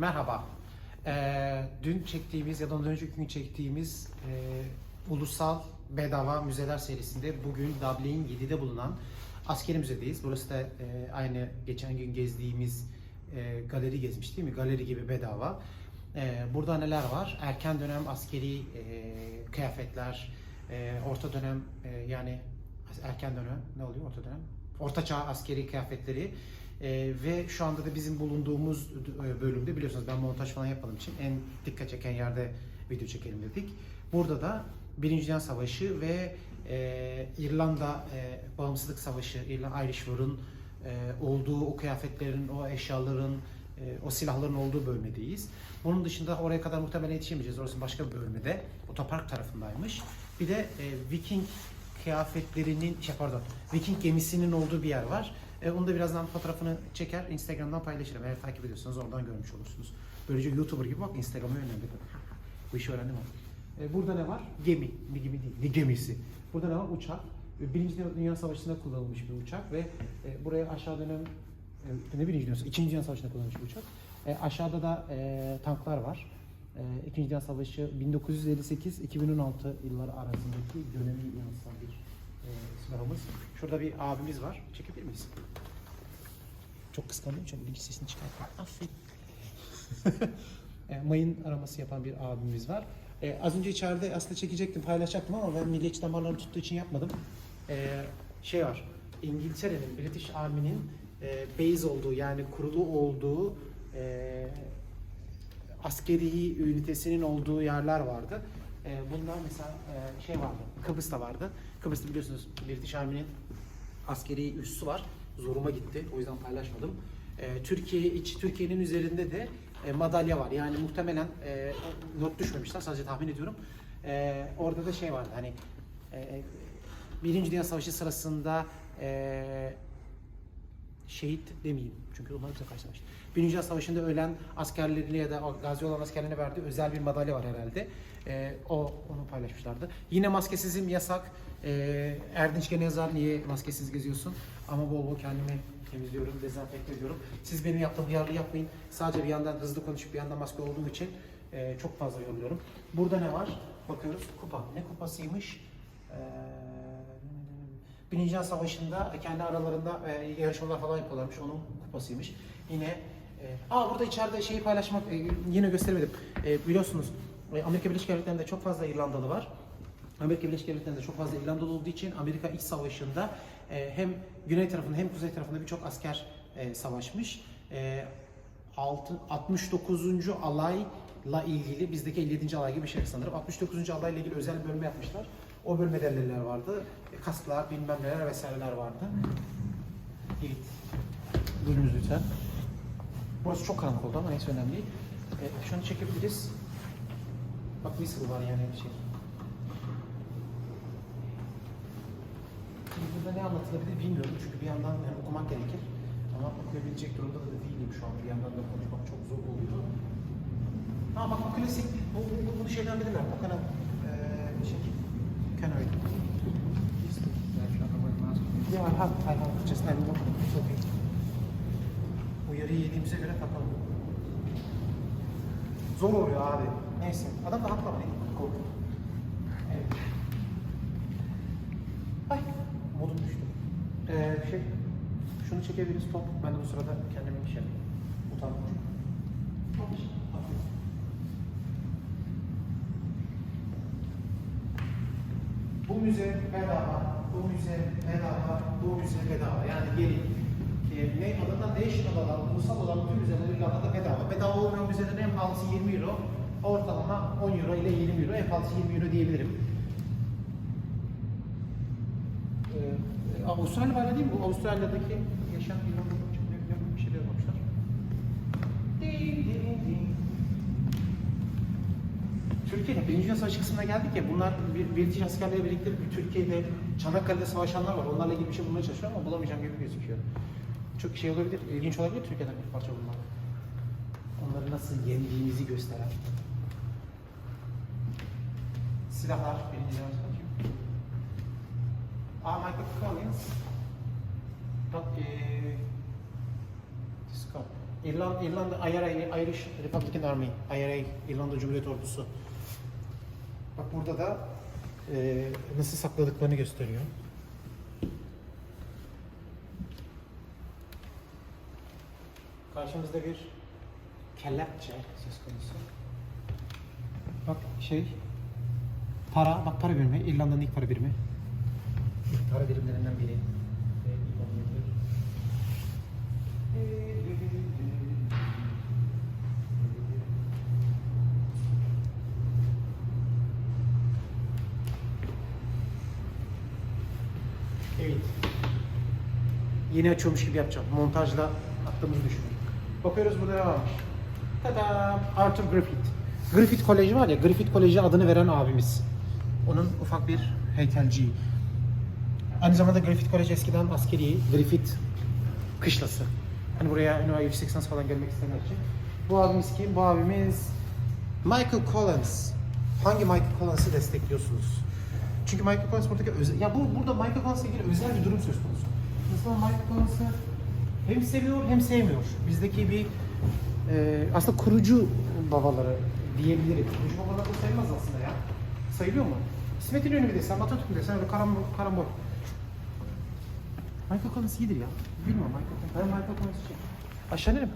Merhaba. Ee, dün çektiğimiz ya da ondan önceki gün çektiğimiz e, ulusal bedava müzeler serisinde bugün Dublin 7'de bulunan askeri müzedeyiz. Burası da e, aynı geçen gün gezdiğimiz e, galeri gezmiş değil mi? Galeri gibi bedava. E, burada neler var? Erken dönem askeri e, kıyafetler, e, orta dönem e, yani erken dönem ne oluyor orta dönem? Orta çağ askeri kıyafetleri ee, ve şu anda da bizim bulunduğumuz e, bölümde biliyorsunuz ben montaj falan yapmadığım için en dikkat çeken yerde video çekelim dedik. Burada da Birinci Dünya Savaşı ve e, İrlanda e, Bağımsızlık Savaşı, İrlanda Irish War'ın e, olduğu o kıyafetlerin, o eşyaların, e, o silahların olduğu bölmedeyiz. Bunun dışında oraya kadar muhtemelen yetişemeyeceğiz. Orası başka bir bölmede. Otopark tarafındaymış. Bir de e, Viking kıyafetlerinin, şey pardon, Viking gemisinin olduğu bir yer var. E, onu da birazdan fotoğrafını çeker, Instagram'dan paylaşırım. Eğer takip ediyorsanız oradan görmüş olursunuz. Böylece YouTuber gibi bak Instagram'a yönlendirdim. Bu işi öğrendim ama. E, burada ne var? Gemi. Bir gemi değil. Ne gemisi? Burada ne var? Uçak. E, Birinci Dünya Savaşı'nda kullanılmış bir uçak ve e, buraya aşağı dönem e, ne birinci Dünya Savaşı? İkinci Dünya Savaşı'nda kullanılmış bir uçak. E, aşağıda da e, tanklar var. E, İkinci Dünya Savaşı 1958-2016 yılları arasındaki dönemi yansıtan bir e, silahımız. Şurada bir abimiz var. Çekebilir miyiz? Çok kıskandığım için ilgi sesini çıkartma. Aferin. E, mayın araması yapan bir abimiz var. E, az önce içeride aslında çekecektim, paylaşacaktım ama ben milliyetçi damarlarım tuttuğu için yapmadım. E, şey var, İngiltere'nin, British Army'nin e, base olduğu yani kurulu olduğu e, askeri ünitesinin olduğu yerler vardı. E, bunlar mesela e, şey vardı, Kıbrıs'ta vardı. Kıbrıs'ta biliyorsunuz British Army'nin askeri üssü var. Zoruma gitti. O yüzden paylaşmadım. E, Türkiye iç Türkiye'nin üzerinde de e, madalya var. Yani muhtemelen e, not düşmemişler. Sadece tahmin ediyorum. E, orada da şey vardı. Hani e, Birinci Dünya Savaşı sırasında e, şehit demeyeyim. Çünkü onlar bize karşı savaştı. Birinci Dünya Savaşı'nda ölen askerlerine ya da gazi olan askerlerine verdiği özel bir madalya var herhalde. Ee, o onu paylaşmışlardı. Yine maskesizim yasak. Ee, Erdinç gene yazar niye maskesiz geziyorsun? Ama bol bol kendimi temizliyorum, dezenfekte ediyorum. Siz benim yaptığım hıyarlı yapmayın. Sadece bir yandan hızlı konuşup bir yandan maske olduğum için e, çok fazla yoruluyorum. Burada ne var? Bakıyoruz. Kupa. Ne kupasıymış? Ee, Birinci Dünya Savaşı'nda kendi aralarında e, yarışmalar falan yapıyorlarmış. Onun kupasıymış. Yine e, aa burada içeride şeyi paylaşmak e, yine göstermedim. E, biliyorsunuz e, Amerika Birleşik Devletleri'nde çok fazla İrlandalı var. Amerika Birleşik Devletleri'nde çok fazla İrlandalı olduğu için Amerika İç Savaşı'nda e, hem güney tarafında hem kuzey tarafında birçok asker e, savaşmış. E, altı- 69. alayla ilgili bizdeki 57. alay gibi bir şey sanırım. 69. alayla ilgili özel bölme yapmışlar. O bölmede neler vardı? E, Kasklar, bilmem neler vesaireler vardı. Evet. Buyurunuz lütfen. Burası çok karanlık oldu ama neyse önemli değil. E, şunu çekebiliriz. Bak whistle var yani bir şey. Şimdi burada ne anlatılabilir bilmiyorum çünkü bir yandan yani okumak gerekir. Ama okuyabilecek durumda da değilim şu an. Bir yandan da konuşmak çok zor oluyor. Ha bak bu klasik, bu, bu, bu, bunu şeyden bilirler. Bu kanal eee şey, Canary. Yeah, I have, I have. Just I don't It's okay. Uyarıyı yediğimize göre takalım. Zor oluyor abi. Neyse. Adam da haklı ama ne korku. Evet. Ay, modum düştü. Ee, şey, şunu çekebiliriz top. Ben de bu sırada kendimi bir şey utandım. Bu müze bedava, bu müze bedava, bu müze bedava. Yani gelin. E, ne adından değişik olan, ulusal olan bütün müzeler İrlanda'da bedava. Bedava olmayan müzelerin en pahalısı 20 euro. Ortalama 10 euro ile 20 euro. En pahalısı 20 euro diyebilirim. Ee, Avustralya var değil mi? Bu Avustralya'daki ne ne bir şeyler yapmışlar. Ding, ding, ding. Türkiye'de Birinci Dünya Savaşı kısmına geldik ya bunlar bir- British askerleri birlikte bir Türkiye'de Çanakkale'de savaşanlar var. Onlarla ilgili bir şey bulmaya çalışıyorum ama bulamayacağım gibi gözüküyor. Çok şey olabilir, ilginç olabilir Türkiye'den bir parça bulmak. Onları nasıl yendiğimizi gösteren. Silahlar Birinci Dünya Savaşı. Aa Michael Collins. Bak eee... Scope. İrlanda, İrlanda IRA, Irish Republican Army, IRA, İrlanda Cumhuriyet Ordusu. Bak burada da e, nasıl sakladıklarını gösteriyor. Karşımızda bir kelepçe söz konusu. Bak şey, para, bak para birimi, İrlanda'nın ilk para birimi. İlk para birimlerinden biri. Evet. Yeni açıyormuş gibi yapacağım. Montajla attığımızı düşünün. Bakıyoruz burada ne varmış. Tada! Arthur Griffith. Griffith Koleji var ya, Griffith Koleji adını veren abimiz. Onun ufak bir heykelciği. Aynı zamanda Griffith Koleji eskiden askeri, Griffith kışlası. Hani buraya üniversite yüksek lisans falan gelmek isteyenler için. Bu abimiz kim? Bu abimiz Michael Collins. Hangi Michael Collins'ı destekliyorsunuz? Çünkü Michael Collins buradaki özel... Ya bu, burada Michael Collins'la ilgili özel bir durum söz konusu. İnsanlar Michael Collins'ı hem seviyor hem sevmiyor. Bizdeki bir e, aslında kurucu babaları diyebilirim. Kurucu babalar da sayılmaz aslında ya. Sayılıyor mu? İsmet İnönü mi desem, Atatürk mü desem öyle karambol. karambol. Michael Collins iyidir ya. Bilmiyorum Michael Collins. Ben Michael Collins'ciyim. Aşağı inelim.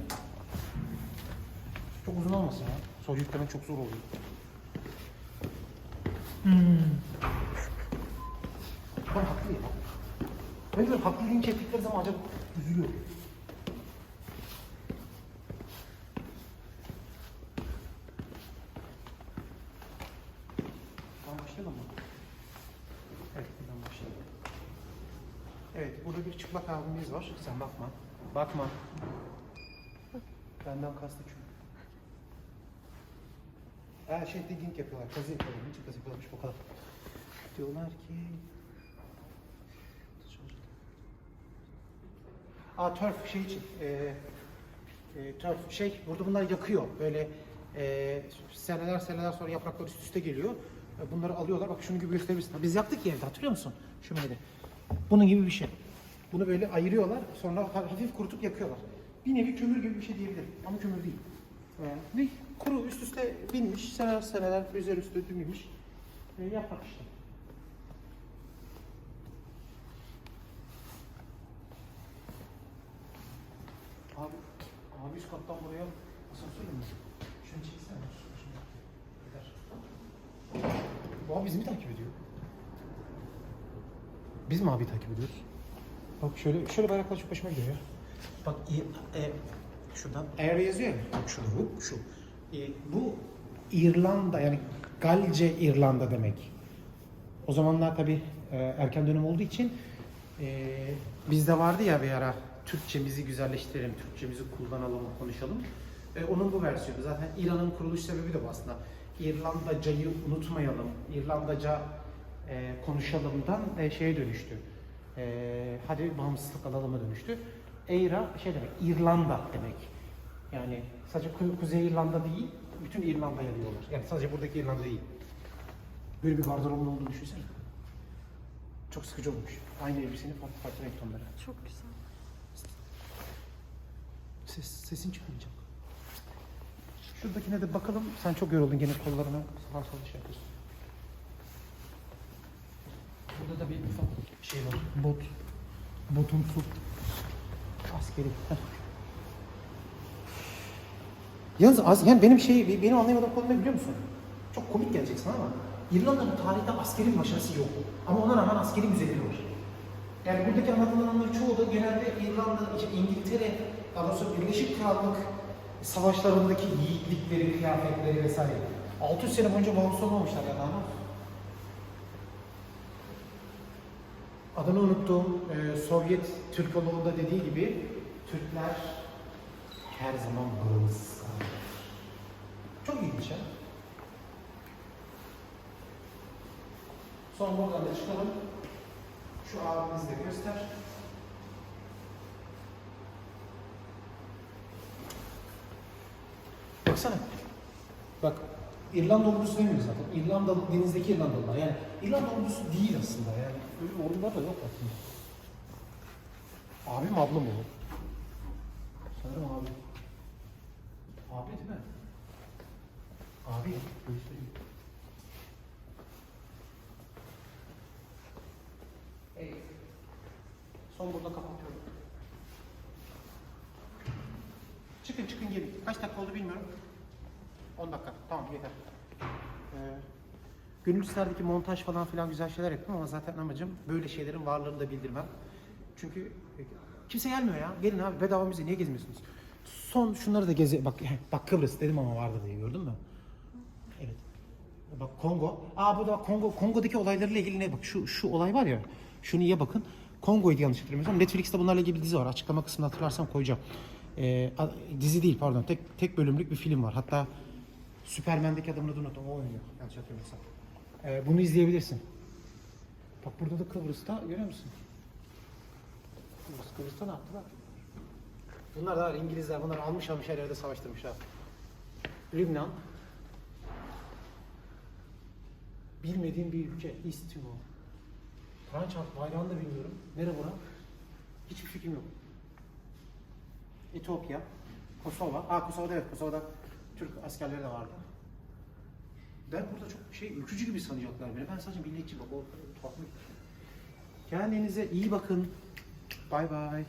Çok uzun olmasın ya. Sonra yüklemek çok zor oluyor. Hmm. Ben haklı ya. Ben de haklı linç ettikleri zaman acaba üzülüyor. Tamam başlayalım mı? Evet, buradan başlayalım. Evet, burada bir çıplak abimiz var. Sen bakma. Bakma. Benden kastı çünkü. Her şey digging yapıyorlar. Kazı yapıyorlar. Hiç kazı yapıyorlarmış bu kadar. Diyorlar ki... Aa törf şey için. E, e, törf şey burada bunlar yakıyor. Böyle e, seneler seneler sonra yapraklar üst üste geliyor. E, Bunları alıyorlar. Bak şunun gibi gösterebilirsin. Biz yaptık ya evde hatırlıyor musun? Şu meyde. Bunun gibi bir şey. Bunu böyle ayırıyorlar. Sonra ha- hafif kurutup yakıyorlar. Bir nevi kömür gibi bir şey diyebilirim. Ama kömür değil. E, ne? Kuru üst üste binmiş. Seneler seneler üzeri üstü binmiş. E, yaprak işte. Abi, abi üst kattan buraya asansör mü? Şunu çeksene. Şunu. Yeter. Bu abi bizi mi takip ediyor? Biz mi abi takip ediyoruz? Bak şöyle şöyle bayraklar çok hoşuma gidiyor ya. Bak e, e, şuradan eğer yazıyor ya. Bak şurada bu şu. E, bu İrlanda yani Galce İrlanda demek. O zamanlar tabi erken dönem olduğu için e, bizde vardı ya bir ara Türkçemizi güzelleştirelim, Türkçemizi kullanalım, konuşalım. E, onun bu versiyonu. Zaten İran'ın kuruluş sebebi de bu aslında. İrlandacayı unutmayalım, İrlandaca e, konuşalımdan e, şeye dönüştü. E, hadi bağımsızlık alalım'a dönüştü. Eira şey demek, İrlanda demek. Yani sadece Ku- Kuzey İrlanda değil, bütün İrlanda'ya diyorlar. Yani sadece buradaki İrlanda değil. Böyle bir gardırobun olduğunu düşünsene. Çok sıkıcı olmuş. Aynı elbisenin farklı farklı renk tonları. Çok güzel. Ses, sesin çıkmayacak. Şuradakine de bakalım. Sen çok yoruldun gene kollarına sağa sola şey yapıyorsun. Burada da bir ufak şey var. Bot. Botumsu. Askeri. Yalnız az, yani benim şey, benim anlayamadığım konu ne biliyor musun? Çok komik gelecek sana ama İrlanda'nın tarihte askeri başarısı yok. Ama ona rağmen askeri müzeleri var. Yani buradaki anlatılanların çoğu da genelde İrlanda, İngiltere, daha doğrusu Birleşik Krallık savaşlarındaki yiğitlikleri, kıyafetleri vesaire. 600 sene boyunca bağımsız olmamışlar ya ne? Adını unuttuğum e, Sovyet Türkoloğu'nda dediği gibi Türkler her zaman bağımsız kalırlar. Çok ilginç ha. Son buradan da çıkalım. Şu abimizi de göster. Baksana. Bak İrlanda ordusu demiyor zaten. İrlanda denizdeki İrlandalılar. Yani İrlanda ordusu değil aslında yani. Öyle ordular da yok aslında. Abim ablam o. Sanırım abi. Abi değil mi? Abi. Göstereyim. Son burada kapatıyorum. Çıkın çıkın gelin. Kaç dakika oldu bilmiyorum. 10 dakika. Tamam yeter. Ee, isterdeki montaj falan filan güzel şeyler yaptım ama zaten amacım böyle şeylerin varlığını da bildirmem. Çünkü e, kimse gelmiyor ya. Gelin abi bedava müze niye gezmiyorsunuz? Son şunları da geze... Bak, bak Kıbrıs dedim ama vardı diye gördün mü? Evet. Bak Kongo. Aa bu da Kongo. Kongo'daki olaylarıyla ilgili ne? Bak şu şu olay var ya. Şunu iyi bakın. Kongo'ydu yanlış hatırlamıyorsam. Netflix'te bunlarla ilgili bir dizi var. Açıklama kısmında hatırlarsam koyacağım. Ee, dizi değil pardon. Tek tek bölümlük bir film var. Hatta Superman'deki adamın adını unuttum. O oynuyor. Yanlış hatırlamıyorsam. Ee, bunu izleyebilirsin. Bak burada da Kıbrıs'ta görüyor musun? Kıbrıs, Kıbrıs'ta ne yaptılar? Bunlar da İngilizler. Bunlar almış almış her yerde savaştırmışlar. Lübnan. Bilmediğim bir ülke. East Timor. Fransa bayrağını da bilmiyorum. Nere bura? Hiçbir fikrim yok. Etiyopya. Kosova. Aa Kosova'da evet. Kosova'da Türk askerleri de vardı. Ben burada çok şey ülkücü gibi sanacaklar beni. Ben sadece milliyetçi bak. O mı? Kendinize iyi bakın. Bay bay.